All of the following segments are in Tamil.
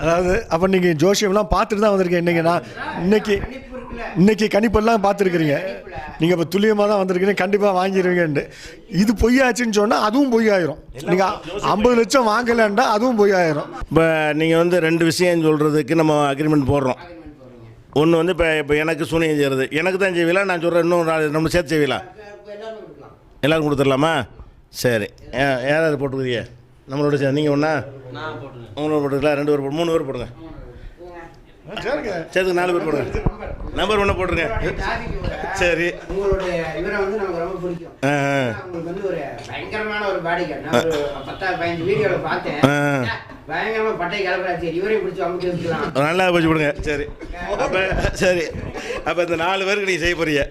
அதாவது அப்போ நீங்கள் ஜோஷியம்லாம் பார்த்துட்டு தான் வந்திருக்கீங்க. இன்றைக்கி நான் இன்னைக்கு இன்னைக்கு கணிப்பெல்லாம் பார்த்துருக்குறீங்க. நீங்கள் இப்போ துல்லியமாக தான் வந்திருக்கீங்க. கண்டிப்பாக வாங்கிடுவீங்கன்ட்டு இது பொய்யாச்சுன்னு சொன்னால் அதுவும் பொய்யாயிரும். நீங்கள் ஐம்பது லட்சம் வாங்கலைன்டா அதுவும் பொய்யாயிரும். இப்போ நீங்கள் வந்து ரெண்டு விஷயம் சொல்கிறதுக்கு நம்ம அக்ரிமெண்ட் போடுறோம். ஒன்று வந்து இப்போ இப்போ எனக்கு சூனியம் செய்கிறது எனக்கு தான் செய்வீங்களா? நான் சொல்கிறேன் இன்னும் நம்ம சேர்த்து செய்வீங்களா? எல்லோரும் கொடுத்துடலாமா? சரி. ஏ- யாராவது போட்டுக்கிறீங்க நம்மளோட சே நீங்கள் ஒன்றா உங்களோட போட்டுக்கலாம் ரெண்டு பேர் போட்டு மூணு பேர் போடுங்க. சேர்த்துக்கு நாலு பேர் போடுங்க. நம்பர் ஒன்று போட்டுருங்க. சரி. உங்களுடைய இவரை வந்து நமக்கு ரொம்ப பிடிக்கும். ஆ ஆ. உங்களுக்கு வந்து ஒரு பயங்கரமான ஒரு பாடி கார்டு நான் ஒரு பத்தாறு பதினஞ்சு வீடியோல பார்த்தேன். ஆ. பயங்கரமா பட்டை கிளம்புறா சரி இவரையும் பிடிச்சி அமுக்கி வச்சுக்கலாம். நல்லா போச்சு விடுங்க சரி. அப்போ சரி. அப்போ இந்த நாலு பேருக்கு நீங்கள் செய்ய போறீங்க.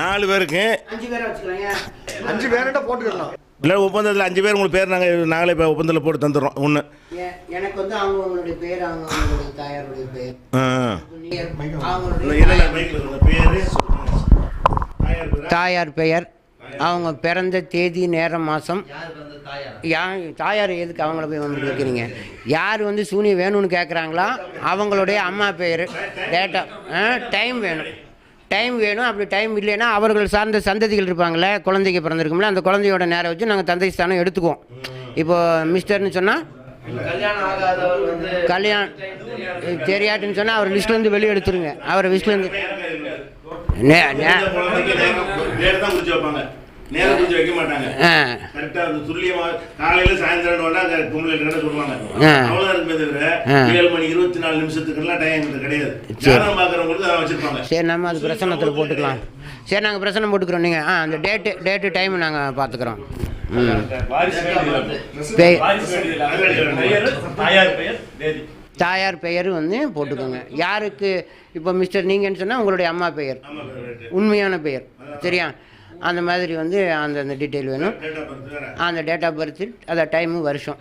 நாலு பேருக்கு அஞ்சு பேரை வச்சுக்கலாங்க. அஞ்சு பேர்கிட்ட போட்டுக்கலாம். இல்லை ஒப்பந்தத்தில் அஞ்சு பேர் உங்களுக்கு பேர் நாங்கள் நாங்களே இப்போ ஒப்பந்தத்தில் போட்டு தந்துடுறோம். ஒன்று எ- எனக்கு வந்து அவங்க உங்களுடைய பேர் அவங்க அவங்களுடைய தாயாருடைய பேர். ஆ. நீங்க அவங்களுடைய இல்லை மைக்கில் பேர்? தாயார் பெயர். அவங்க பிறந்த தேதி நேரம் மாதம் யா தாயார் எதுக்கு அவங்கள போய் வந்து கேட்குறீங்க யார் வந்து சூனிய வேணும்னு கேட்குறாங்களா அவங்களுடைய அம்மா பேர். டேட்டா டைம் வேணும். டைம் வேணும் அப்படி டைம் இல்லைன்னா அவர்கள் சார்ந்த சந்ததிகள் இருப்பாங்களே குழந்தைக்கு பிறந்திருக்கும்ல அந்த குழந்தையோட நேரம் வச்சு நாங்கள் தந்தை ஸ்தானம் எடுத்துக்குவோம். இப்போது மிஸ்டர்னு சொன்னால் கல்யாணம் தெரியாட்டுன்னு சொன்னால் அவர் லிஸ்ட்லேருந்து வெளியே எடுத்துருங்க. அவரை லிஸ்ட்லேருந்து நேரம் தான் குடிச்சு வைப்பாங்க நேரம் குடிச்சு வைக்க மாட்டாங்க. ஆ. கரெக்டாக அந்த துல்லியமாக காலையில் சாயந்தரம் வேணா அந்த பொங்கல் எடுக்கணும்னு சொல்லுவாங்க? ஆ. அவ்வளோதான் இருக்குமே தவிர ஆ. ஏழு மணி இருபத்தி நாலு நிமிஷத்துக்குலாம் டைம் எங்களுக்கு கிடையாது. சரி. ஜாதகம் பார்க்குறவங்களுக்கு அதை வச்சிருப்பாங்க. சரி நம்ம அது பிரசன்னத்தில் போட்டுக்கலாம். சரி நாங்கள் பிரசன்னம் போட்டுக்கிறோம். நீங்கள் ஆ அந்த டேட்டு டேட்டு டைம் நாங்கள் பார்த்துக்குறோம் தாயார் பெயர். வந்து போட்டுக்கோங்க. யாருக்கு இப்போ மிஸ்டர் நீங்கன்னு சொன்னால் உங்களுடைய அம்மா பெயர். உண்மையான பெயர். சரியா? அந்த மாதிரி வந்து அந்த அந்த டீட்டெயில் வேணும். அந்த டேட் ஆஃப் பர்த் அந்த டைமு வருஷம்.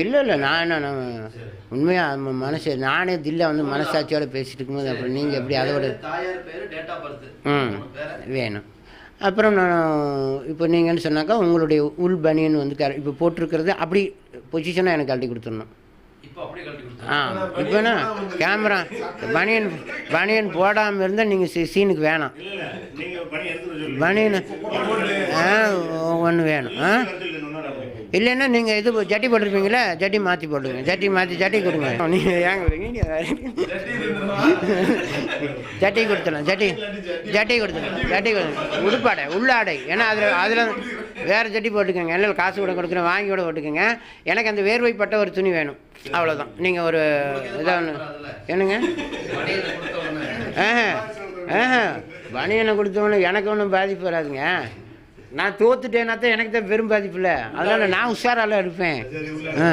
இல்லை இல்லை நான் என்ன நான் உண்மையாக நம்ம மனசு நானே தில்ல வந்து மனசாட்சியோட பேசிட்டு இருக்கும்போது அப்புறம் நீங்கள் எப்படி அதோட தாயார் பேர் டேட் ஆஃப் பர்த் ம். வேணும். அப்புறம் நான் இப்போ நீங்கன்னு சொன்னாக்கா உங்களுடைய உள் பனியன் வந்து கர இப்போ போட்டிருக்கிறது அப்படி பொசிஷனாக எனக்கு கழட்டி கொடுத்துடணும். ஆ இப்போ கேமரா பனியன் பனியன் போடாமல் இருந்தால் நீங்கள் சீ சீனுக்கு வேணாம். பனியன் ஆ ஒன்று வேணும் ஆ? இல்லைன்னா நீங்கள் இது ஜட்டி போட்டிருப்பீங்களே ஜட்டி மாற்றி போட்டுருங்க ஜட்டி மாற்றி ஜட்டி கொடுங்க. நீங்கள் ஏங்க ஜட்டி கொடுத்துடலாம் ஜட்டி ஜட்டி கொடுத்துடலாம் ஜட்டி கொடுத்துடலாம். உடுப்பாடை உள்ளாடை. ஏன்னா அதில் அதில் வேறு ஜட்டி போட்டுக்கோங்க. இல்லை காசு கூட கொடுக்குறேன் வாங்கி கூட போட்டுக்கோங்க. எனக்கு அந்த வேர்வைப்பட்ட ஒரு துணி வேணும். அவ்வளோதான் நீங்கள் ஒரு இதாக ஒன்று என்னங்க? ஆஹா. ஆஹா. பனியனை கொடுத்தவொன்னே எனக்கு ஒன்றும் பாதிப்பு வராதுங்க. நான் தோத்துட்டேன்னா தான் எனக்கு தான் பெரும் பாதிப்பு இல்லை. அதனால் நான் உஷாரால இருப்பேன். ஆ.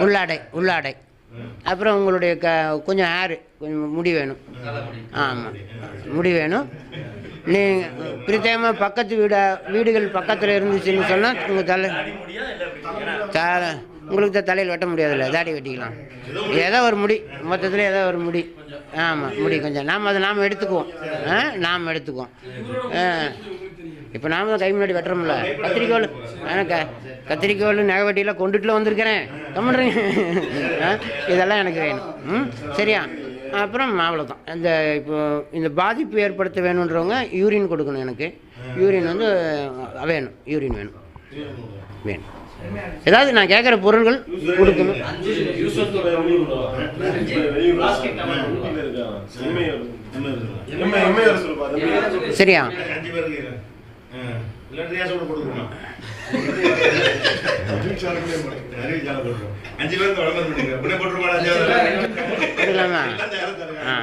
உள்ளாடை உள்ளாடை. அப்புறம் உங்களுடைய க கொஞ்சம் ஹேரு கொஞ்சம் முடி வேணும். ஆமாம் முடி வேணும். நீ பிரத்யேகமாக பக்கத்து வீடா வீடுகள் பக்கத்தில் இருந்துச்சுன்னு சொன்னால் உங்கள் தலை தலை உங்களுக்கு தான் தலையில் வெட்ட முடியாதுல்ல தாடி வெட்டிக்கலாம். ஏதோ ஒரு முடி மொத்தத்தில் ஏதோ ஒரு முடி. ஆமாம் முடி கொஞ்சம். நாம் அதை நாம் எடுத்துக்குவோம். ஆ நாம் எடுத்துக்குவோம். ஆ. இப்போ நாம் தான் கை முன்னாடி வெட்டுறோம்ல. கத்திரிக்கோள். எனக்கு க கத்திரிக்கோல் நகவட்டியெல்லாம் கொண்டுட்டுல வந்திருக்கிறேன். கம்முன்றீங்க ஆ இதெல்லாம் எனக்கு வேணும். ம் சரியா? அப்புறம் அவ்வளோதான் இந்த இப்போ இந்த பாதிப்பு ஏற்படுத்த வேணுன்றவங்க யூரின் கொடுக்கணும் எனக்கு யூரின் வந்து வேணும் யூரின் வேணும் வேணும் ஏதாவது நான் கேட்குற பொருள்கள் கொடுக்கணும் சரியா அஞ்சு பேருக்கு ஆ.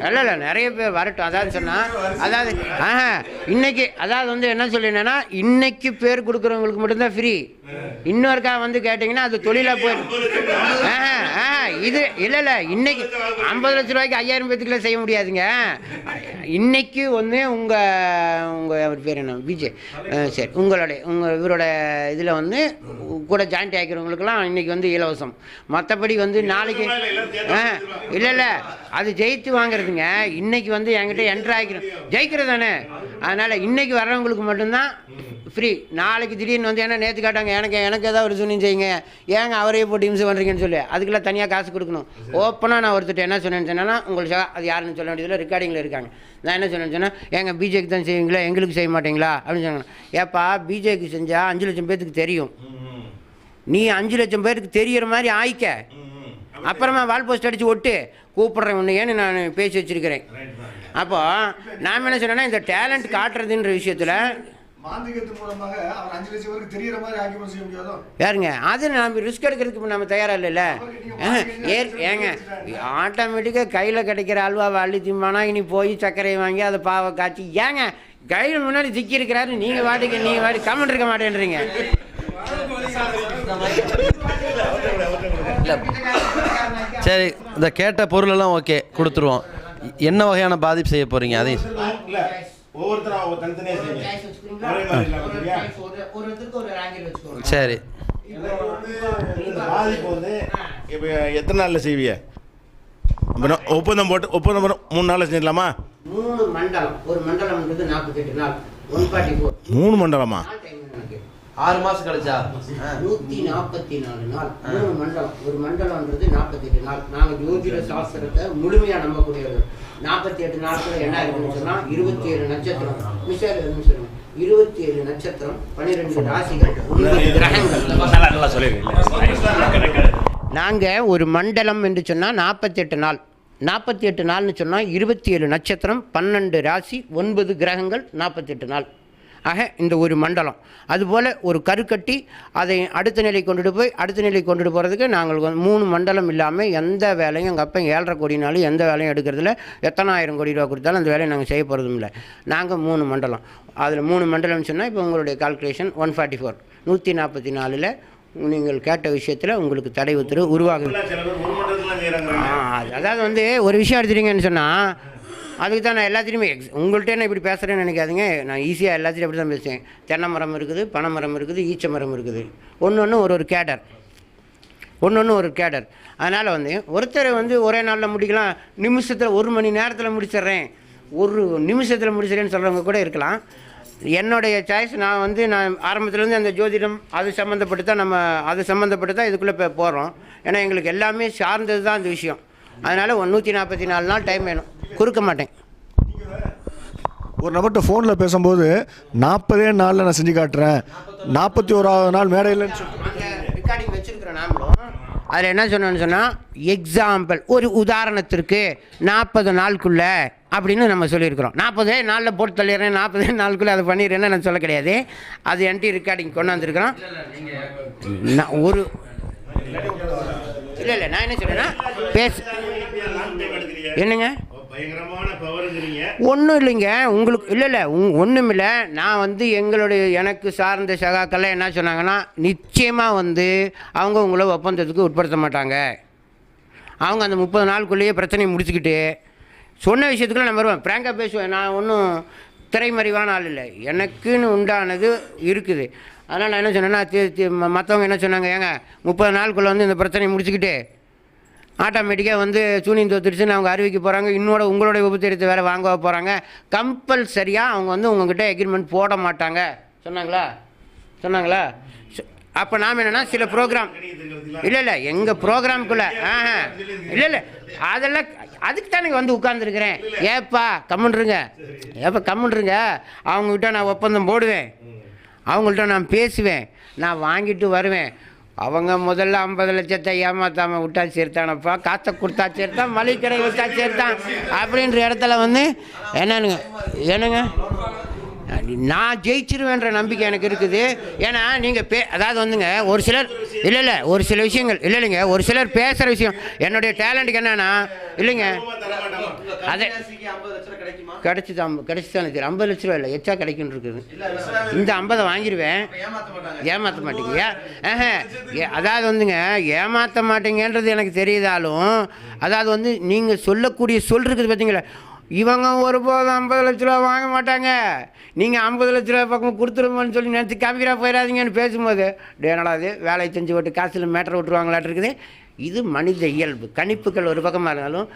இல்லை இல்லை நிறைய பேர் வரட்டும். அதாவது சொன்னால் அதாவது ஆஹா இன்னைக்கு அதாவது வந்து என்ன சொல்லினேன்னா இன்னைக்கு பேர் கொடுக்குறவங்களுக்கு மட்டும்தான் ஃப்ரீ இன்னொருக்கா வந்து கேட்டிங்கன்னா அது தொழிலாக போயிடும் ஆஹா இது இல்லை இல்லை இன்னைக்கு ஐம்பது லட்ச ரூபாய்க்கு ஐயாயிரம் பேத்துக்குள்ள செய்ய முடியாதுங்க. இன்னைக்கு வந்து உங்கள் உங்கள் அவர் பேர் என்ன? விஜய். ஆ, சரி உங்களுடைய உங்கள் இவரோட இதில் வந்து கூட ஜாயிண்ட் ஆகிக்கிறவங்களுக்கெல்லாம் இன்னைக்கு வந்து இலவசம். மற்றபடி வந்து நாளைக்கு ஆ இல்லை இல்லை. அது ஜெயித்து வாங்குறதுங்க. இன்னைக்கு வந்து என்கிட்ட என்ட்ரு ஆகிக்கிறோம். ஜெயிக்கிறது தானே அதனால் இன்னைக்கு வர்றவங்களுக்கு மட்டும்தான் ஃப்ரீ நாளைக்கு திடீர்னு வந்து என்ன நேற்று காட்டாங்க எனக்கு எனக்கு ஏதாவது ஒரு சூனியம் செய்யுங்க. ஏங்க அவரையே போட்டு இம்சை பண்ணுறீங்கன்னு சொல்லி. அதுக்கெல்லாம் தனியாக காசு கொடுக்கணும். ஓப்பனாக நான் ஒருத்தர் என்ன சொன்னேன்னு சொன்னேன்னா உங்களுக்கு அது யாருன்னு சொல்ல வேண்டியதில் ரெக்கார்டிங்கில் இருக்காங்க. நான் என்ன சொன்னேன்னு சொன்னால் எங்கள் பிஜேக்கு தான் செய்வீங்களா? எங்களுக்கு செய்ய மாட்டீங்களா? அப்படின்னு சொன்னாங்க. ஏப்பா பிஜேக்கு செஞ்சால் அஞ்சு லட்சம் பேத்துக்கு தெரியும். நீ அஞ்சு லட்சம் பேருக்கு தெரியிற மாதிரி ஆயிக்க. அப்புறமா வால் போஸ்ட் அடித்து ஒட்டு. கூப்பிட்றேன் ஒன்று ஏன்னு நான் பேசி வச்சிருக்கிறேன். அப்போது நான் என்ன சொன்னேன்னா இந்த டேலண்ட் காட்டுறதுன்ற விஷயத்தில் யாருங்க? அது நம்ம ரிஸ்க் எடுக்கிறதுக்கு இப்ப நம்ம தயாராக இல்லைல்ல? ஆஹ், ஏர் ஏங்க ஆட்டோமேட்டிக்காக கையில் கிடைக்கிற அல்வாவை அள்ளி திம்பானா இனி போய் சர்க்கரையை வாங்கி அதை பாவை காய்ச்சி ஏங்க கையில் முன்னாடி சிக்கி இருக்கிறாரு நீங்கள் வாட்டுக்கு நீங்கள் வாட்டி கமெண்ட் இருக்க மாட்டேன்றீங்க. சரி இந்த கேட்ட பொருளெல்லாம் ஓகே கொடுத்துருவோம். என்ன வகையான பாதிப்பு செய்ய போகிறீங்க அதையும் செய்யுங்க. ஒரே மாதிரி இல்லாம சரியா? சரி. பாதிப்பு வந்து இப்போ எத்தனை நாளில் செய்விய ஒப்பந்தம் போட்டு ஒப்பந்தம் போட்டு மூணு நாளில் செஞ்சிடலாமா? மூணு மண்டலம். ஒரு மண்டலம்ன்றது நாற்பத்தெட்டு நாள். ஒன் ஃபார்ட்டி ஃபோர் மூணு மண்டலமா? ஆறு மாதம் கழிச்சா? நூற்றி நாற்பத்தி நாலு நாள். மூணு மண்டலம். ஒரு மண்டலம்ன்றது நாற்பத்தெட்டு நாள். நாங்கள் ஜோதிட சாஸ்திரத்தை முழுமையாக நம்பக்கூடியவர்கள் நாற்பத்தி எட்டு நாட்கள் என்ன இருக்குன்னு சொன்னால் இருபத்தி ஏழு நட்சத்திரம். மிஸ்டர் சொல்லுங்க? இருபத்தி ஏழு நட்சத்திரம் பன்னிரெண்டு ராசிகள். ஒன்பது கிரகங்கள். நாங்கள் ஒரு மண்டலம் என்று சொன்னால் நாற்பத்தெட்டு நாள். நாற்பத்தி எட்டு நாள்னு சொன்னால் இருபத்தி ஏழு நட்சத்திரம் பன்னெண்டு ராசி ஒன்பது கிரகங்கள் நாற்பத்தெட்டு நாள். ஆக இந்த ஒரு மண்டலம். அதுபோல் ஒரு கருக்கட்டி அதை அடுத்த நிலை கொண்டுட்டு போய் அடுத்த நிலை கொண்டுட்டு போகிறதுக்கு நாங்கள் வந்து மூணு மண்டலம் இல்லாமல் எந்த வேலையும் எங்கள் அப்பா ஏழரை கோடினாலும் எந்த வேலையும் எடுக்கிறதில்ல. எத்தனாயிரம் கோடி ரூபா கொடுத்தாலும் அந்த வேலையை நாங்கள் செய்ய போகிறதும் இல்லை. நாங்கள் மூணு மண்டலம். அதில் மூணு மண்டலம்னு சொன்னால் இப்போ உங்களுடைய கால்குலேஷன் ஒன் ஃபார்ட்டி ஃபோர் நூற்றி நாற்பத்தி நாலில் நீங்கள் கேட்ட விஷயத்தில் உங்களுக்கு தடை உத்தரவு உருவாகுது. அதாவது வந்து ஒரு விஷயம் எடுத்துட்டீங்கன்னு சொன்னால் அதுக்கு தான் நான் எல்லாத்திலையுமே எக்ஸ் உங்கள்கிட்ட நான் இப்படி பேசுகிறேன்னு நினைக்காதீங்க. நான் ஈஸியாக எல்லாத்திலையும் அப்படி தான் பேசுவேன். தென்னை மரம் இருக்குது பனை மரம் இருக்குது ஈச்ச மரம் இருக்குது. ஒன்று ஒன்று ஒரு ஒரு கேடர். ஒன்று ஒன்று ஒரு கேடர். அதனால் வந்து ஒருத்தர் வந்து ஒரே நாளில் முடிக்கலாம் நிமிஷத்தில் ஒரு மணி நேரத்தில் முடிச்சிடுறேன். ஒரு நிமிஷத்தில் முடிச்சிடுறேன்னு சொல்கிறவங்க கூட இருக்கலாம். என்னுடைய சாய்ஸ் நான் வந்து நான் ஆரம்பத்துலேருந்து அந்த ஜோதிடம் அது சம்மந்தப்பட்டு தான் நம்ம அது சம்மந்தப்பட்டு தான் இதுக்குள்ளே இப்போ போகிறோம் ஏன்னா எங்களுக்கு எல்லாமே சார்ந்தது தான் அந்த விஷயம். அதனால் நூற்றி நாற்பத்தி நாலு நாள் டைம் வேணும். குறுக்க மாட்டேன். ஒரு நபர்கிட்ட ஃபோனில் பேசும்போது நாற்பதே நாளில் நான் செஞ்சு காட்டுறேன். நாற்பத்தி ஓராவது நாள் அந்த ரெக்கார்டிங் வச்சிருக்கிற நாமளும் அதில் என்ன சொன்னோன்னு சொன்னால் எக்ஸாம்பிள் ஒரு உதாரணத்திற்கு நாற்பது நாளுக்குள்ள அப்படின்னு நம்ம சொல்லியிருக்கிறோம். நாற்பதே நாளில் போட்டு தள்ளிடுறேன் நாற்பதே நாளுக்குள்ளே அதை பண்ணிடுறேன்னு நான் சொல்ல கிடையாது. அது என்டி ரெக்கார்டிங் கொண்டு வந்திருக்கிறோம் நான் ஒரு இல்லை இல்லை நான் என்ன சொல்கிறேன்னா பேசு. என்னங்க? ஒன்றும் இல்லைங்க. உங்களுக்கு இல்லை இல்லை உங் ஒன்றும் இல்லை. நான் வந்து எங்களுடைய எனக்கு சார்ந்த சகாக்கள்லாம் என்ன சொன்னாங்கன்னா நிச்சயமாக வந்து அவங்க உங்களை ஒப்பந்தத்துக்கு உட்படுத்த மாட்டாங்க. அவங்க அந்த முப்பது நாளுக்குள்ளேயே பிரச்சனையை முடிச்சுக்கிட்டு சொன்ன விஷயத்துக்குள்ள நான் வருவேன். ப்ராங்காக பேசுவேன். நான் ஒன்றும் திரைமறைவான ஆள் இல்லை. எனக்குன்னு உண்டானது இருக்குது. அதனால் நான் என்ன சொன்னேன்னா மற்றவங்க என்ன சொன்னாங்க ஏங்க முப்பது நாளுக்குள்ளே வந்து இந்த பிரச்சனையை முடிச்சுக்கிட்டு ஆட்டோமேட்டிக்காக வந்து சூனியம் தோத்துருச்சுன்னு அவங்க அறிவிக்க போகிறாங்க இன்னோட உங்களுடைய உபத்திரத்தை வேறு வாங்க போகிறாங்க கம்பல்சரியாக அவங்க வந்து உங்ககிட்ட எக்ரிமெண்ட் போட மாட்டாங்க. சொன்னாங்களா? சொன்னாங்களா? அப்போ நாம் என்னென்னா சில ப்ரோக்ராம் இல்லை இல்லை எங்கள் ப்ரோக்ராம்குள்ளே ஆ இல்லை இல்லை அதெல்லாம் அதுக்கு தானே வந்து உட்காந்துருக்குறேன் ஏப்பா கம்முன்றுங்க ஏப்பா கம்முன்றுங்க அவங்ககிட்ட நான் ஒப்பந்தம் போடுவேன். அவங்கள்ட்ட நான் பேசுவேன். நான் வாங்கிட்டு வருவேன். அவங்க முதல்ல ஐம்பது லட்சத்தை ஏமாத்தாம விட்டா சேர்த்தானப்பா? காசை கொடுத்தா சேர்த்தான் மளிகை கடை வச்சா சேர்த்தான் அப்படின்ற இடத்துல வந்து என்னனுங்க என்னங்க? நான் ஜெயிச்சிருவேன்ற நம்பிக்கை எனக்கு இருக்குது. ஏன்னா நீங்கள் பே அதாவது வந்துங்க ஒரு சிலர் இல்லை இல்லை ஒரு சில விஷயங்கள் இல்லை இல்லைங்க ஒரு சிலர் பேசுகிற விஷயம் என்னுடைய டேலண்ட்டுக்கு என்னென்னா இல்லைங்க அதை கிடைச்சி தான் கிடைச்சி தானே தெரியும் ஐம்பது லட்ச ரூபா இல்லை எச்சா கிடைக்குன்னு இருக்குது. இந்த ஐம்பதை வாங்கிடுவேன் ஏமாற்ற மாட்டீங்க. அதாவது வந்துங்க ஏமாற்ற மாட்டீங்கன்றது எனக்கு தெரியுதாலும் அதாவது வந்து நீங்கள் சொல்லக்கூடிய சொல் இருக்குது பார்த்தீங்களா இவங்க ஒருபோதும் ஐம்பது லட்ச ரூபா வாங்க மாட்டாங்க. நீங்கள் ஐம்பது லட்ச ரூபா பக்கம் கொடுத்துருமோன்னு சொல்லி நினச்சி கம்பீராக போயிடாதீங்கன்னு பேசும்போது டேனடா அது வேலையை செஞ்சு விட்டு காசில் மேட்டர் விட்டுருவாங்களாட்டு இருக்குது. இது மனித இயல்பு. கணிப்புகள் ஒரு பக்கமாக இருந்தாலும்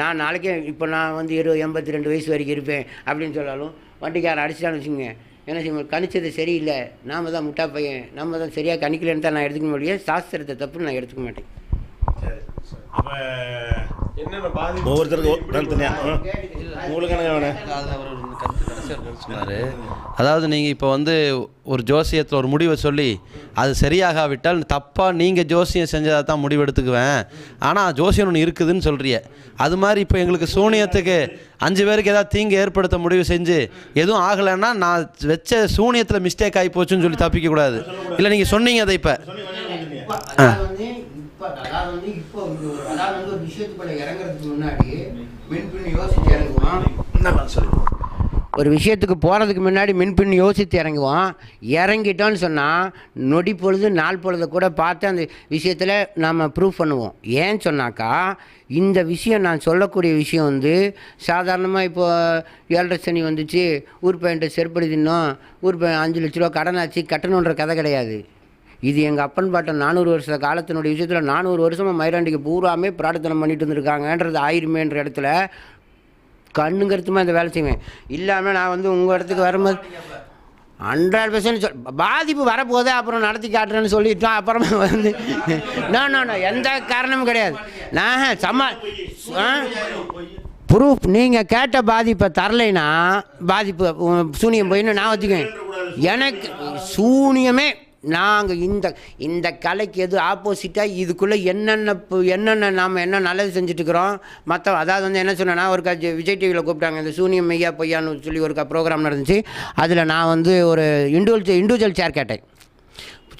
நான் நாளைக்கே இப்போ நான் வந்து இருபது எண்பத்தி ரெண்டு வயசு வரைக்கும் இருப்பேன் அப்படின்னு சொன்னாலும் வண்டிக்காரன் அடிச்சிட்டான்னு வச்சுக்கோங்க. என்ன செய்ய கணிச்சது சரியில்லை. நாம் தான் முட்டா பையன். நம்ம தான் சரியாக கணிக்கலன்னு தான் நான் எடுத்துக்க முடியாது சாஸ்திரத்தை தப்புன்னு நான் எடுத்துக்க மாட்டேன். ஒவ்வொருத்தருக்கும் உங்களுக்கு சொன்னார் அதாவது நீங்கள் இப்போ வந்து ஒரு ஜோசியத்தில் ஒரு முடிவை சொல்லி அது சரியாகாவிட்டால் தப்பாக நீங்கள் ஜோசியம் செஞ்சதாக தான் முடிவெடுத்துக்குவேன் ஆனால் ஜோசியம் ஒன்று இருக்குதுன்னு சொல்கிறிய அது மாதிரி இப்போ எங்களுக்கு சூனியத்துக்கு அஞ்சு பேருக்கு ஏதாவது தீங்கு ஏற்படுத்த முடிவு செஞ்சு எதுவும் ஆகலைன்னா நான் வச்ச சூனியத்தில் மிஸ்டேக் ஆகி போச்சுன்னு சொல்லி தப்பிக்கக்கூடாது இல்லை நீங்கள் சொன்னீங்க அதை இப்போ. இப்போ அதாவது வந்து இப்போ ஒரு- அதாவது வந்து ஒரு விஷயத்துக்குள்ள இறங்குறதுக்கு முன்னாடி மின்பின் யோசிச்சு இறங்குவோம் ஒரு விஷயத்துக்கு போகிறதுக்கு முன்னாடி மின்பின் யோசித்து இறங்குவோம் இறங்கிட்டோன்னு சொன்னால் நொடி பொழுது நாள் பொழுது கூட பார்த்து அந்த விஷயத்தில் நாம் ப்ரூவ் பண்ணுவோம். ஏன்னு சொன்னாக்கா இந்த விஷயம் நான் சொல்லக்கூடிய விஷயம் வந்து சாதாரணமாக இப்போ ஏழரை சனி வந்துச்சு ஊர் பையன்ட்ட செருப்படி தின்னோம் ஊர் பையன் அஞ்சு லட்ச ரூபா கடன் ஆச்சு கட்டணுன்ற கதை கிடையாது. இது எங்கள் அப்பன் பாட்டன் நானூறு வருஷ காலத்தினுடைய விஷயத்தில் நானூறு வருஷமாக மயிலாண்டிக்கு பூராமே பிரார்த்தனை பண்ணிட்டு இருந்திருக்காங்கன்றது ஆயிருமேன்ற இடத்துல கண்ணுங்கிறதுமா இந்த வேலை செய்வேன். இல்லாமல் நான் வந்து உங்கள் இடத்துக்கு வரும்போது ஹண்ட்ரட் பர்சன்ட் சொல் பாதிப்பு வரப்போதே அப்புறம் நடத்தி காட்டுறேன்னு சொல்லிட்டோம் அப்புறமா வந்து நான் நான் எந்த காரணமும் கிடையாது. நான் சமா ப்ரூஃப் நீங்கள் கேட்ட பாதிப்பை தரலைன்னா பாதிப்பு சூனியம் போயின்னு நான் வச்சுக்குவேன் எனக்கு சூனியமே நாங்கள் இந்த இந்த கலைக்கு எது ஆப்போசிட்டாக இதுக்குள்ளே என்னென்ன பு- என்னென்ன நாம் என்ன நல்லது செஞ்சுட்டுக்கிறோம்? மற்ற அதாவது வந்து என்ன சொன்னேன்னா ஒரு கட்சி விஜய் டிவியில் கூப்பிட்டாங்க இந்த சூனியம் மெய்யா பொய்யான்னு சொல்லி ஒரு ப்ரோக்ராம் நடந்துச்சு. அதில் நான் வந்து ஒரு இண்டிவிஜுவல் இண்டிவிஜுவல் சேர் கேட்டேன்.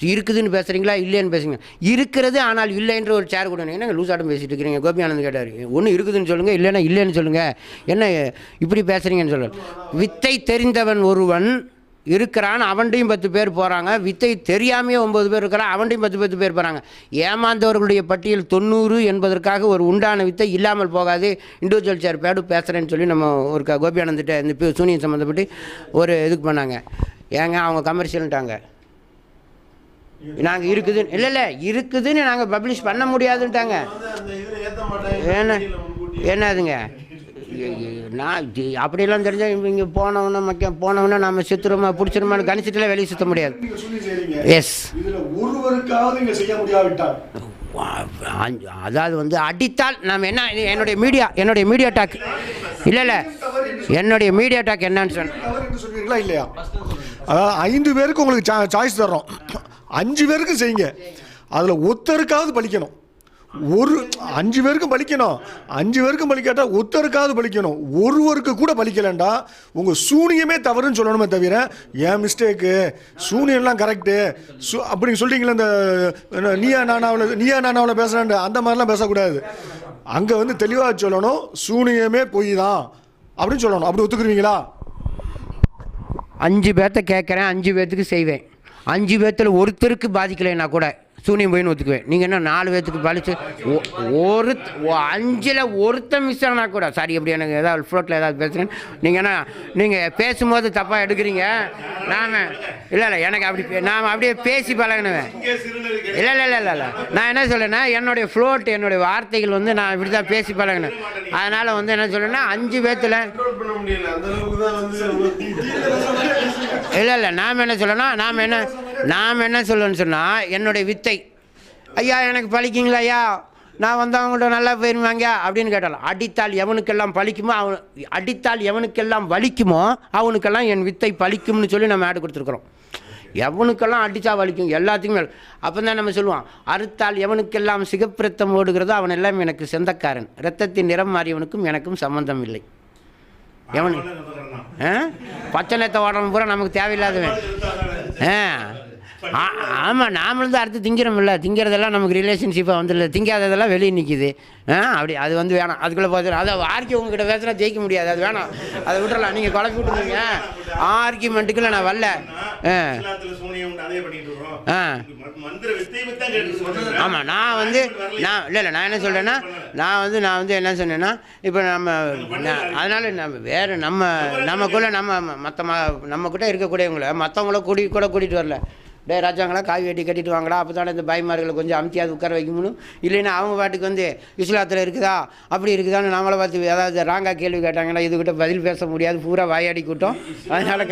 இருக்குதுன்னு பேசுகிறீங்களா இல்லைன்னு பேசுங்க. இருக்கிறது ஆனால் இல்லைன்ற ஒரு சேர் கொடுங்க. என்னங்க லூசாட்டம் பேசிட்டு இருக்கிறீங்க? கோபி ஆனந்த் கேட்டார். ஒன்று இருக்குதுன்னு சொல்லுங்கள் இல்லைன்னா இல்லைன்னு சொல்லுங்கள் என்ன இப்படி பேசுகிறீங்கன்னு சொல்லுங்கள் வித்தை தெரிந்தவன் ஒருவன் இருக்கிறான் அவன்டையும் பத்து பேர் போகிறாங்க வித்தை தெரியாமையே ஒம்பது பேர் இருக்கிறான் அவன்டையும் பத்து பத்து பேர் போகிறாங்க ஏமாந்தவர்களுடைய பட்டியல் தொண்ணூறு என்பதற்காக ஒரு உண்டான வித்தை இல்லாமல் போகாது. இண்டிவிஜுவல் சேர் பேடு பேசுகிறேன்னு சொல்லி நம்ம ஒரு க- கோபி ஆனந்திட்ட இந்த சூனியம் சம்மந்தப்பட்டு ஒரு இதுக்கு பண்ணாங்க ஏங்க அவங்க கமர்ஷியல்ட்டாங்க நாங்கள் இருக்குது இல்லை இல்லை இருக்குதுன்னு நாங்கள் பப்ளிஷ் பண்ண முடியாதுன்ட்டாங்க. என்ன என்னதுங்க? ஐயோ, நான் அப்படியெல்லாம் தெரிஞ்சால் இங்கே போனவன மக்க போனவன நம்ம சுற்றுறோமா பிடிச்சிருமான்னு கணிச்சிட்டுலாம் வெளியே சுற்ற முடியாது. எஸ் இதுல ஒருவருக்காவது இங்க செய்ய முடியாவிட்டால். அதாவது வந்து அடித்தால் நாம் என்ன என்னுடைய மீடியா என்னுடைய மீடியா டாக். இல்லை இல்லை. என்னுடைய மீடியா டாக் என்னன்னு சொன்ன தவறு என்று சொல்வீங்களா இல்லையா? அதாவது ஐந்து பேருக்கு உங்களுக்கு சாய்ஸ் தர்றோம். அஞ்சு பேருக்கு செய்யுங்க. அதில் ஒருத்தருக்காவது பலிக்கணும். ஒரு அஞ்சு பேருக்கும் பலிக்கணும். அஞ்சு பேருக்கும் பலிக்காட்டா ஒருத்தருக்காவது பலிக்கணும். ஒருவருக்கு கூட பலிக்கலண்டா. உங்கள் சூனியமே தவறுன்னு சொல்லணுமே தவிர ஏன் மிஸ்டேக்கு சூனியம்லாம் கரெக்டு சு அப்படின்னு சொல்லிட்டீங்களே இந்த என்ன, நீயா நானாவில் நீயா நானாவில் பேசுகிறேன் அந்த மாதிரிலாம் பேசக்கூடாது. அங்கே வந்து தெளிவாக சொல்லணும். சூனியமே பொய் தான். அப்படின்னு சொல்லணும். அப்படி ஒத்துக்குருவீங்களா அஞ்சு பேர்த்த கேட்குறேன். அஞ்சு பேர்த்துக்கு செய்வேன். அஞ்சு பேர்த்தில் ஒருத்தருக்கு பாதிக்கலைன்னா கூட சூனியம் போயின்னு ஒத்துக்குவேன். நீங்கள் என்ன நாலு பேர்த்துக்கு பழிச்சு ஒ- ஒரு அஞ்சில் ஒருத்தன் மிஸ் ஆனால் கூட சாரி எப்படி எனக்கு ஏதாவது ஃப்ளோட்டில் ஏதாவது பேசுகிறேன் நீங்கள் என்ன நீங்கள் பேசும்போது தப்பாக எடுக்கிறீங்க? நாம் இல்லை இல்லை எனக்கு அப்படி நாம் அப்படியே பேசி பழகினவேன். இல்லை இல்லை இல்லை இல்லை இல்லை. நான் என்ன சொல்லேன்னா என்னுடைய ஃப்ளோட் என்னுடைய வார்த்தைகள் வந்து நான் இப்படி தான் பேசி பழகினேன். அதனால் வந்து என்ன சொல்லேன்னா அஞ்சு பேர்த்தில் இல்லை இல்லை நாம் என்ன சொல்லணும் நாம் என்ன நாம் என்ன சொல்லணும்னு சொன்னால் என்னுடைய வித்தை. ஐயா எனக்கு பழிக்குங்களா ஐயா? நான் வந்து அவங்கள்ட்ட நல்லா போயிருவாங்க அப்படின்னு கேட்டாலும் அடித்தால் எவனுக்கெல்லாம் பழிக்குமோ அவன் அடித்தால் எவனுக்கெல்லாம் வலிக்குமோ அவனுக்கெல்லாம் என் வித்தை பழிக்கும்னு சொல்லி நம்ம ஆடு கொடுத்துருக்குறோம். எவனுக்கெல்லாம் அடித்தா வலிக்கும்? எல்லாத்துக்குமே அப்போ தான் நம்ம சொல்லுவோம் அறுத்தால் எவனுக்கெல்லாம் சிகப்பிரத்தம் ஓடுகிறதோ அவன் எல்லாம் எனக்கு சொந்தக்காரன். ரத்தத்தின் நிறம் மாறியவனுக்கும் எனக்கும் சம்பந்தம் இல்லை. எவனு? ஆ? பச்சை நேத்த ஓடணும் பூரா நமக்கு தேவையில்லாதவன். 嗯。ஆ ஆமாம் நாமளும் தான் அடுத்து திங்கிறோம்ல. திங்கிறதெல்லாம் நமக்கு ரிலேஷன்ஷிப்பாக வந்துடல. திங்காததெல்லாம் வெளியே நிற்கிது ஆ அப்படி அது வந்து வேணாம். அதுக்குள்ளே பார்த்து அதை ஆர்கி உங்ககிட்ட பேசுனா ஜெயிக்க முடியாது. அது வேணாம். அதை விட்டுறலாம். நீங்கள் குழப்பி விட்டுருங்க. ஆர்கியூமெண்ட்டுக்குள்ள நான் வரல. ஆ. ஆமாம் நான் வந்து நான் இல்லை இல்லை நான் என்ன சொல்கிறேன்னா நான் வந்து நான் வந்து என்ன சொன்னேன்னா இப்போ நம்ம அதனால் நம்ம வேறு நம்ம நமக்குள்ளே நம்ம மற்ற நம்மக்கிட்ட இருக்கக்கூடியவங்கள மற்றவங்கள கூடி கூட கூட்டிகிட்டு வரல. டே ராஜாங்களா காய் வெட்டி கட்டிட்டு வாங்கடா. அப்போ தானே இந்த பாய்மார்களை கொஞ்சம் அமுத்தியாவது உட்கார வைக்கணும் இல்லைன்னா அவங்க பாட்டுக்கு வந்து இஸ்லாத்தில் இருக்குதா? அப்படி இருக்குதான்னு நம்மளை பார்த்து ஏதாவது ராங்கா கேள்வி கேட்டாங்கன்னா இதுகிட்ட பதில் பேச முடியாது. பூரா வாயாடி கூட்டம். அதனால்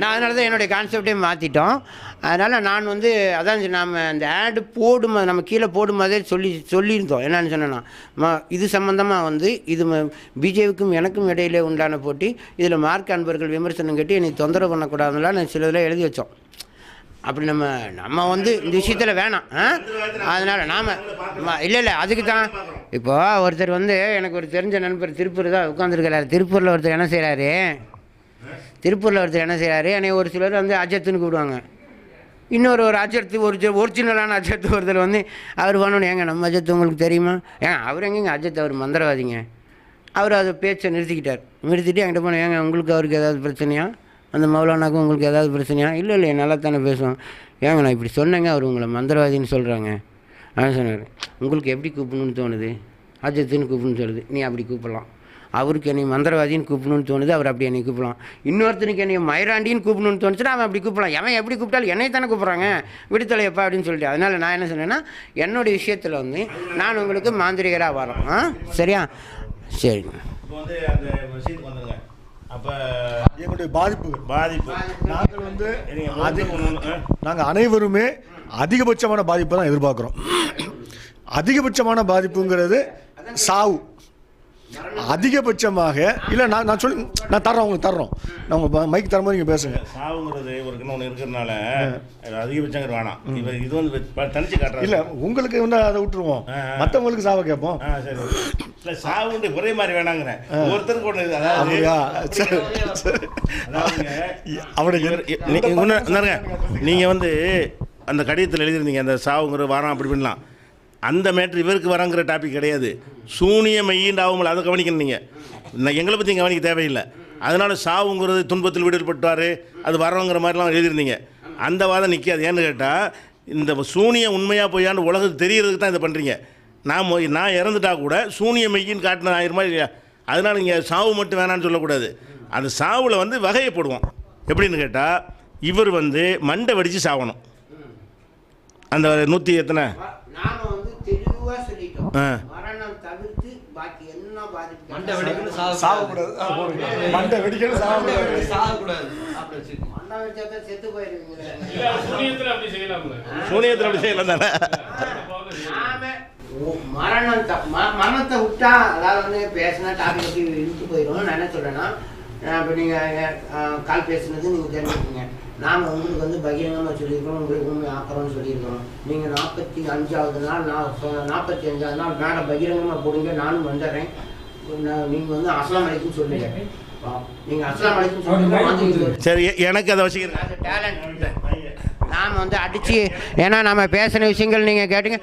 நான் அதனால தான் என்னுடைய கான்செப்டே மாற்றிட்டோம் அதனால் நான் வந்து அதான் நாம் அந்த ஆடு போடும்போது நம்ம கீழே போடும்போதே சொல்லி சொல்லியிருந்தோம். என்னன்னு சொன்னேன்னா ம இது சம்மந்தமாக வந்து இது பிஜேபிக்கும் எனக்கும் இடையிலே உண்டான போட்டி இதில் மார்க் அன்பர்கள் விமர்சனம் கட்டி என்னை தொந்தரவு பண்ணக்கூடாதுலாம் நான் சில இதில் எழுதி வச்சோம். அப்படி நம்ம நம்ம வந்து இந்த விஷயத்தில் வேணாம் ஆ? அதனால் நாம் இல்லை இல்லை அதுக்கு தான். இப்போ ஒருத்தர் வந்து எனக்கு ஒரு தெரிஞ்ச நண்பர் திருப்பூர் தான் உட்காந்துருக்கிறாரு திருப்பூரில் ஒருத்தர் என்ன செய்கிறாரு திருப்பூரில் ஒருத்தர் என்ன செய்கிறாரு என்னை ஒரு சிலர் வந்து அஜத்துன்னு கூப்பிடுவாங்க. இன்னொரு ஒரு அஜத்து ஒரு ஒரிஜினலான அஜத்து ஒருத்தர் வந்து அவர் பண்ணணும் ஏங்க நம்ம அஜத்து உங்களுக்கு தெரியுமா? ஏங்க அவர் எங்கேங்க அஜத் அவர் மந்திரவாதிங்க. அவர் அதை பேச்சை நிறுத்திக்கிட்டார். நிறுத்திட்டு என்கிட்ட போனேன் ஏங்க உங்களுக்கு அவருக்கு ஏதாவது பிரச்சனையா? அந்த மௌலானாக்கும் உங்களுக்கு ஏதாவது பிரச்சனையா? இல்லை இல்லை நல்லா தானே பேசுவோம். ஏங்க நான் இப்படி சொன்னேங்க அவர் உங்களை மந்திரவாதின்னு சொல்கிறாங்க அவன் சொன்னார். உங்களுக்கு எப்படி கூப்பிடணும்னு தோணுது? அஜத்துன்னு கூப்பிடணும்னு சொல்லுது. நீ அப்படி கூப்பிடலாம். அவருக்கு என்னை மந்திரவாதின்னு கூப்பிடணும்னு தோணுது அவர் அப்படி என்னை கூப்பிடலாம். இன்னொருத்தனுக்கு என்னை மயிராண்டின்னு கூப்பிடணும்னு தோணுச்சுன்னா அவன் அப்படி கூப்பிடலாம். எவன் எப்படி கூப்பிட்டாலும் என்னை தானே கூப்பிட்றாங்க. விடுதலையப்பா அப்படின்னு சொல்லிட்டு. அதனால் நான் என்ன சொன்னேன்னா என்னுடைய விஷயத்தில் வந்து நான் உங்களுக்கு மாந்திரிகராக வரோம். ஆ? சரியா? சரிங்க இப்போ வந்து அந்த சீட்டுக்கு வந்துருங்க. அப்போ எங்களுடைய பாதிப்புகள் பாதிப்பு. நாங்கள் வந்து அது. நாங்கள் அனைவருமே அதிகபட்சமான பாதிப்பை தான் எதிர்பார்க்குறோம். அதிகபட்சமான பாதிப்புங்கிறது சாவு. அதிகபட்சமாக இல்லை நான் நான் சொல்லி நான் தர்றேன் உங்களுக்கு தர்றோம். நான் உங்கள் மைக் தரும்போது நீங்கள் பேசுங்க. சாவுங்கிறது ஒரு ஒன்று இருக்கிறதுனால அது அதிகபட்சங்கிற வேணாம். இது வந்து தனிச்சு காட்டுறாரு இல்லை உங்களுக்கு வந்து அதை விட்டுருவோம். மற்றவங்களுக்கு சாவை கேட்போம். சரி இல்லை சாவுண்டு ஒரே மாதிரி வேணாங்கிறேன். ஒருத்தருக்கு ஒன்று அதாவது அப்படியா? சரி. சரி. அதாவதுங்க, அவனுக்கு இவர் இ- நீ- இன்னும் இந்தாருங்க, நீங்க வந்து அந்த கடிதத்தில் எழுதியிருந்தீங்க அந்த சாவுங்கிற வாரம் அப்படி பண்ணலாம் அந்த மேட்ரு இவருக்கு வரங்கிற டாபிக் கிடையாது. சூனிய மெய்யின்னு ஆகும்ல அதை கவனிக்கணும் நீங்கள் எங்களை பற்றி கவனிக்க தேவையில்லை. அதனால் சாவுங்கிறது துன்பத்தில் விடுபட்டார் அது வரவங்கிற மாதிரிலாம் எழுதியிருந்தீங்க. அந்த வாதம் நிற்காது ஏன்னு கேட்டால் இந்த சூனிய உண்மையாக பொய்யான்னு உலகத்துக்கு தெரியறதுக்கு தான் இதை பண்ணுறீங்க நான் மொய்- நான் இறந்துட்டா கூட சூனிய மெய்யின்னு காட்டின ஆயிருமா இல்லையா? அதனால் இங்கே சாவு மட்டும் வேணான்னு சொல்லக்கூடாது. அந்த சாவில் வந்து வகையை போடுவோம். எப்படின்னு கேட்டால் இவர் வந்து மண்டை வடித்து சாவணும். அந்த நூற்றி எத்தனை? நாம வந்து தெளிவாக சொல்லிட்டோம். மரணம் தவிர்த்து பாக்கி என்ன பாதிப்பு? மண்டை வெடிக்கணும் சாக சாவக்கூடாது ஆ, போடுங்க. மண்டை வெடிக்கணும் சாகக்கூடாது. அப்படி வச்சுக்கோங்க மண்டை வச்சா தான் செத்து போயிருவீங்களே. இல்ல சூனியத்துல அப்படி செய்யலாம்ல. சூனியத்தில் அப்படி செய்யலாம் தானே நாம மரணம் மரணத்தை விட்டா அதாவது வந்து பேசினா டாபிக் இழுத்து போயிடும் நான் என்ன சொல்றேன்னா இப்போ நீங்கள் கால் பேசுனது நீங்கள் தெரிஞ்சுக்கோங்க. நாங்கள் உங்களுக்கு வந்து பகிரங்கமாக சொல்லியிருக்கிறோம் உங்களுக்கு உண்மை ஆக்கிறோம்னு சொல்லியிருக்கிறோம். நீங்கள் நாற்பத்தி அஞ்சாவது நாள் நான் நாற்பத்தி அஞ்சாவது நாள் மேலே பகிரங்கமாக போடுங்க நானும் வந்துடுறேன். நீங்கள் வந்து அஸ்லாம் அலைக்கும் சொல்லுங்க. நீங்கள் அஸ்லாம் அலைக்கும் சொல்லுங்க சரி எனக்கு அதை வச்சுக்கிறேன். டேலண்ட் நாம் வந்து அடித்து ஏன்னா நம்ம பேசின விஷயங்கள் நீங்கள் கேட்டீங்க.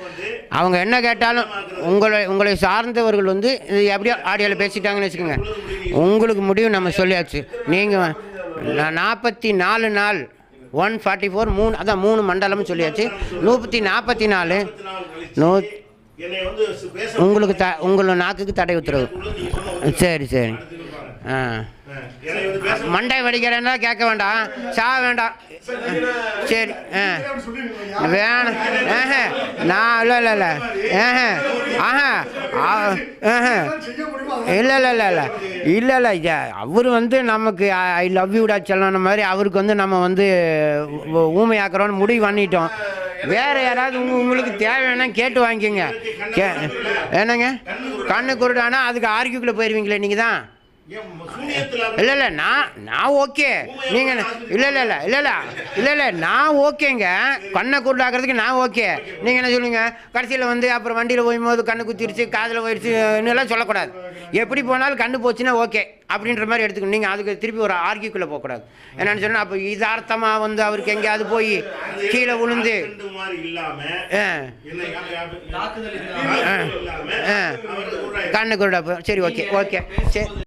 அவங்க என்ன கேட்டாலும் உங்களை உங்களை சார்ந்தவர்கள் வந்து இது எப்படியோ ஆடியோவில் பேசிட்டாங்கன்னு வச்சுக்கோங்க. உங்களுக்கு முடிவு நம்ம சொல்லியாச்சு. நீங்கள் நாற்பத்தி நாலு நாள். ஒன் ஃபார்ட்டி ஃபோர் மூணு அதான் மூணு மண்டலம்னு சொல்லியாச்சு. நூற்றி நாற்பத்தி நாலு நூ உங்களுக்கு த உங்களை நாக்குக்கு தடை உத்தரவு. சரி சரி. ஆ. மண்டை வடிக்கிறேன்னா கேட்க வேண்டாம். சா வேண்டாம். சரி ஆ. வேணாம். ஆஹா. நான் இல்லை இல்லை இல்லை. ஆஹா. ஆஹா. ஆ- ஆஹா. இல்லை இல்லை இல்லை இல்லை. இல்லை இல்லை. ஐயா அவர் வந்து நமக்கு ஐ லவ் யூடா சொல்லணும் மாதிரி அவருக்கு வந்து நம்ம வந்து ஊமையாக்குறோன்னு முடிவு பண்ணிட்டோம். வேறு யாராவது உங்களுக்கு தேவைன்னா கேட்டு வாங்கிக்கோங்க. கே என்னங்க? கண்ணு குருடானா அதுக்கு ஆர்கியூக்குள்ளே போயிடுவீங்களே நீங்கள் தான் இல்லை இல்லை நான் நான் ஓகே. நீங்கள் இல்லை இல்லை இல்லை இல்லை. இல்லை இல்லை இல்லை நான் ஓகேங்க. கண்ணை குருடாக்கிறதுக்கு நான் ஓகே. நீங்கள் என்ன சொல்லுங்க கடைசியில் வந்து அப்புறம் வண்டியில் போகும்போது கண்ணு குத்திருச்சு காதில் போயிடுச்சு இன்னெல்லாம் சொல்லக்கூடாது. எப்படி போனாலும் கண்ணு போச்சுன்னா ஓகே அப்படின்ற மாதிரி எடுத்துக்கணும். நீங்கள் அதுக்கு திருப்பி ஒரு ஆர்கியூக்குள்ளே போகக்கூடாது. என்னன்னு சொன்னால் அப்போ இதார்த்தமாக வந்து அவருக்கு எங்கேயாவது போய் கீழே விழுந்து கண்ணு குருடா போ- சரி ஓகே ஓகே. சரி.